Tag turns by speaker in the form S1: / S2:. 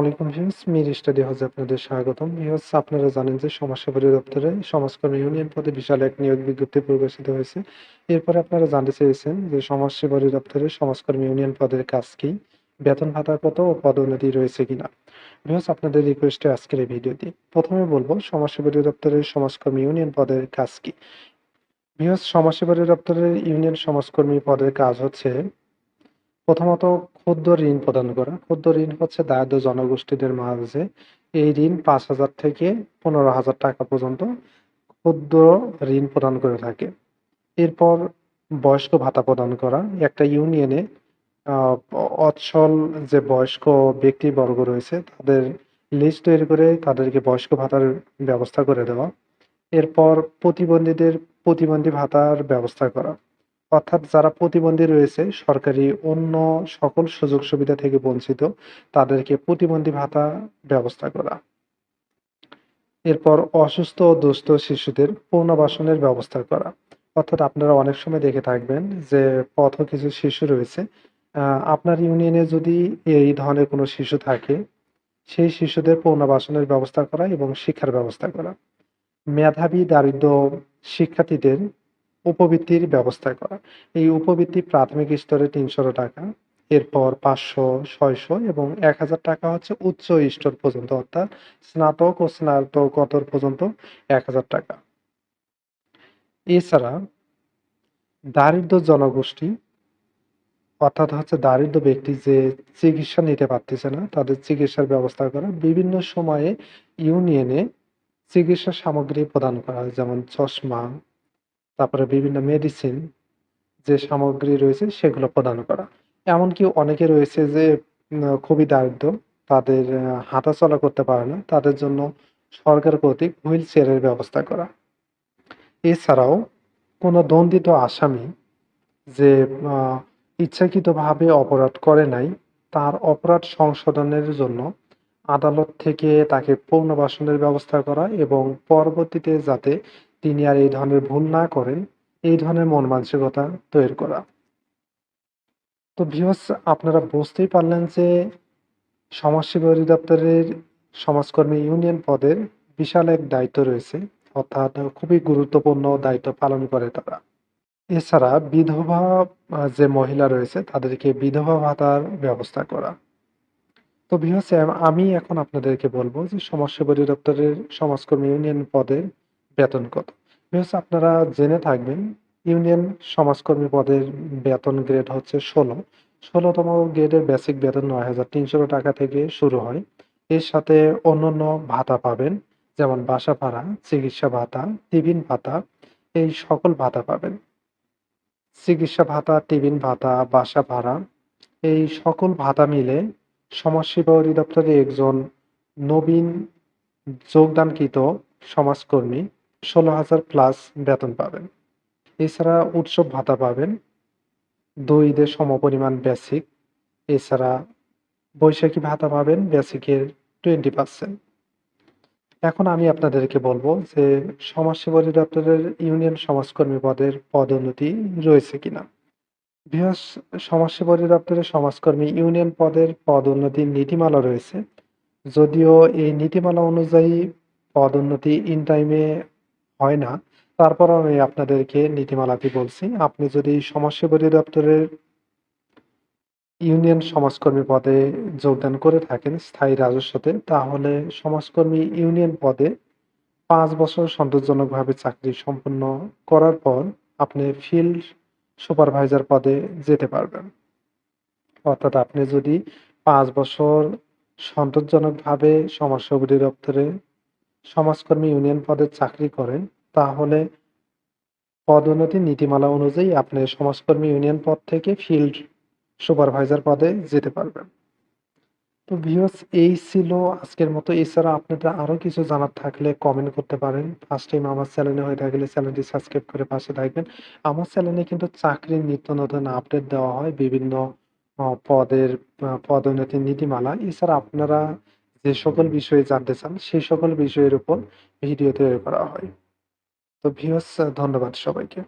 S1: আলাইকুম মির স্টাডি আপনাদের স্বাগতম। আপনারা জানেন যে দপ্তরে ইউনিয়ন পদে বিশাল এক নিয়োগ বিজ্ঞপ্তি প্রকাশিত হয়েছে। এরপরে আপনারা জানতে চেয়েছেন যে দপ্তরে ইউনিয়ন পদের কাজ কি, বেতন ভাতা কত ও পদোন্নতি রয়েছে কিনা। ভিউয়ার্স, আপনাদের রিকোয়েস্টে আজকের এই ভিডিওটি। প্রথমে বলব সমাজসেবা দপ্তরের সমাজকর্মী ইউনিয়ন পদের কাজ কি। ভিউয়ার্স সমাজসেবা দপ্তরের ইউনিয়ন সমাজকর্মী পদের কাজ হচ্ছে প্রথমত ক্ষুদ্র ঋণ প্রদান করা। ক্ষুদ্র ঋণ হচ্ছে দারিদ্র জনগোষ্ঠীদের মাঝে এই ঋণ পাঁচ হাজার থেকে পনেরো হাজার টাকা পর্যন্ত ক্ষুদ্র ঋণ প্রদান করে থাকে। এরপর বয়স্ক ভাতা প্রদান করা। একটা ইউনিয়নে অচল যে বয়স্ক ব্যক্তিবর্গ রয়েছে, তাদের লিস্ট তৈরি করে তাদেরকে বয়স্ক ভাতার ব্যবস্থা করে দেওয়া। এরপর প্রতিবন্ধীদের প্রতিবন্ধী ভাতার ব্যবস্থা করা। অর্থাৎ যারা প্রতিবন্ধী রয়েছে, সরকারি অন্য সকল সুযোগ সুবিধা থেকে বঞ্চিত, তাদেরকে প্রতিবন্ধী ভাতা ব্যবস্থা করা। এরপর অসুস্থ ও দুস্থ শিশুদের পুনর্বাসনের ব্যবস্থা করা। অর্থাৎ আপনারা অনেক সময় দেখে থাকবেন যে পথ কিছু শিশু রয়েছে। আপনার ইউনিয়নে যদি এই ধরনের কোনো শিশু থাকে, সেই শিশুদের পুনর্বাসনের ব্যবস্থা করা এবং শিক্ষার ব্যবস্থা করা। মেধাবী দারিদ্র শিক্ষার্থীদের উপবৃত্তির ব্যবস্থা করা। এই উপবৃত্তি প্রাথমিক স্তরে তিনশো টাকা, এরপর পাঁচশো, ছয়শো এবং এক হাজার টাকা হচ্ছে উচ্চ স্তর পর্যন্ত, অর্থাৎ স্নাতক ও স্নাতকোত্তর পর্যন্ত এক হাজার টাকা। এছাড়া দারিদ্র জনগোষ্ঠী, অর্থাৎ হচ্ছে দারিদ্র ব্যক্তি যে চিকিৎসা নিতে পারতেছে না, তাদের চিকিৎসার ব্যবস্থা করা। বিভিন্ন সময়ে ইউনিয়নে চিকিৎসা সামগ্রী প্রদান করা হয়, যেমন চশমা তারপরে বিভিন্ন মেডিসিন যে সামগ্রী রয়েছে সেগুলো প্রদান করা। এমনকি অনেকে রয়েছে যে খুবই দারিদ্র তাদের আহ, হাঁটাচলা করতে পারে না তাদের জন্য সরকার কর্তৃক হুইল চেয়ারের ব্যবস্থা করা। এছাড়াও কোনো দণ্ডিত আসামি যে ইচ্ছাকৃতভাবে অপরাধ করে নাই তার অপরাধ সংশোধনের জন্য আদালত থেকে তাকে পুনর্বাসনের ব্যবস্থা করা এবং পরবর্তীতে যাতে তিনি আর এই ধরনের ভুল না করেন, এই ধরনের মন মানসিকতা তৈরি করা। তো ভিউয়ার্স আপনারা বুঝতেই পারলেন যে সমাজসেবা অধিদপ্তরের সমাজকর্মী ইউনিয়ন পদের বিশাল এক দায়িত্ব রয়েছে, অর্থাৎ খুবই গুরুত্বপূর্ণ দায়িত্ব পালন করে তারা। এছাড়া বিধবা যে মহিলা রয়েছে, তাদেরকে বিধবা ভাতার ব্যবস্থা করা। তো ভিউয়ার্স আমি এখন আপনাদেরকে বলব যে সমাজসেবা অধিদপ্তরের সমাজকর্মী ইউনিয়ন পদের বেতন কত? ভিউয়ার্স আপনারা জেনে থাকবেন, ইউনিয়ন সমাজকর্মী পদের বেতন গ্রেড হচ্ছে ষোলো। ষোলোতম গ্রেডের বেসিক বেতন নয় হাজার তিনশো টাকা থেকে শুরু হয়। এর সাথে অন্যান্য ভাতা পাবেন, যেমন বাসা ভাড়া চিকিৎসা ভাতা, টিফিন ভাতা, এই সকল ভাতা পাবেন। চিকিৎসা ভাতা, টিফিন ভাতা বাসা ভাড়া এই সকল ভাতা মিলে সমাজসেবা অধিদপ্তরে একজন নবীন যোগদানকৃত সমাজকর্মী ষোলো হাজার প্লাস বেতন পাবেন। এছাড়া উৎসব ভাতা পাবেন। দুই ঈদের সমপরিমাণ বেসিক এছাড়া বৈশাখী ভাতা পাবেন বেসিকের টোয়েন্টি পার্সেন্ট এখন আমি আপনাদেরকে বলব যে সমাজসেবা অধিদপ্তরের ইউনিয়ন সমাজকর্মী পদের পদোন্নতি রয়েছে কিনা। বৃহৎ সমাজসেবা অধিদপ্তরের সমাজকর্মী ইউনিয়ন পদের পদোন্নতির নীতিমালা রয়েছে। যদিও এই নীতিমালা অনুযায়ী পদোন্নতি ইন টাইমে হয় না। তারপর আমি আপনাদেরকে নীতিমালাটি বলছি। আপনি যদি সমাজসেবা অধিদপ্তরের ইউনিয়ন সমাজকর্মী পদে যোগদান করে থাকেন স্থায়ী রাজস্বতে, তাহলে সমাজকর্মী ইউনিয়ন পদে পাঁচ বছর সন্তোষজনকভাবে চাকরি সম্পন্ন করার পর আপনি ফিল্ড সুপারভাইজার পদে যেতে পারবেন। অর্থাৎ আপনি যদি পাঁচ বছর সন্তোষজনকভাবে সমাজসেবা অধিদপ্তরে সমাজকর্মী ইউনিয়ন পদে চাকরি করেন, তাহলে পদোন্নতি নীতিমালা অনুযায়ী আপনি সমাজকর্মী ইউনিয়ন পদ থেকে ফিল্ড সুপারভাইজার পদে যেতে পারবেন। তো ভিউয়ার্স, এই ছিল আজকের মতো। এছাড়া আপনাদের আরও কিছু জানার থাকলে কমেন্ট করতে পারেন। ফার্স্ট টাইম আমার চ্যানেলে হয়ে থাকলে চ্যানেলটি সাবস্ক্রাইব করে পাশে থাকবেন। আমার চ্যানেলে কিন্তু চাকরির নিত্য নতুন আপডেট দেওয়া হয় বিভিন্ন পদের পদোন্নতির নীতিমালা। এছাড়া আপনারা যে সকল বিষয়ে জানতে চান, সেই সকল বিষয়ের উপর ভিডিও তৈরি করা হয়। তো ভিউস ধন্যবাদ সবাইকে।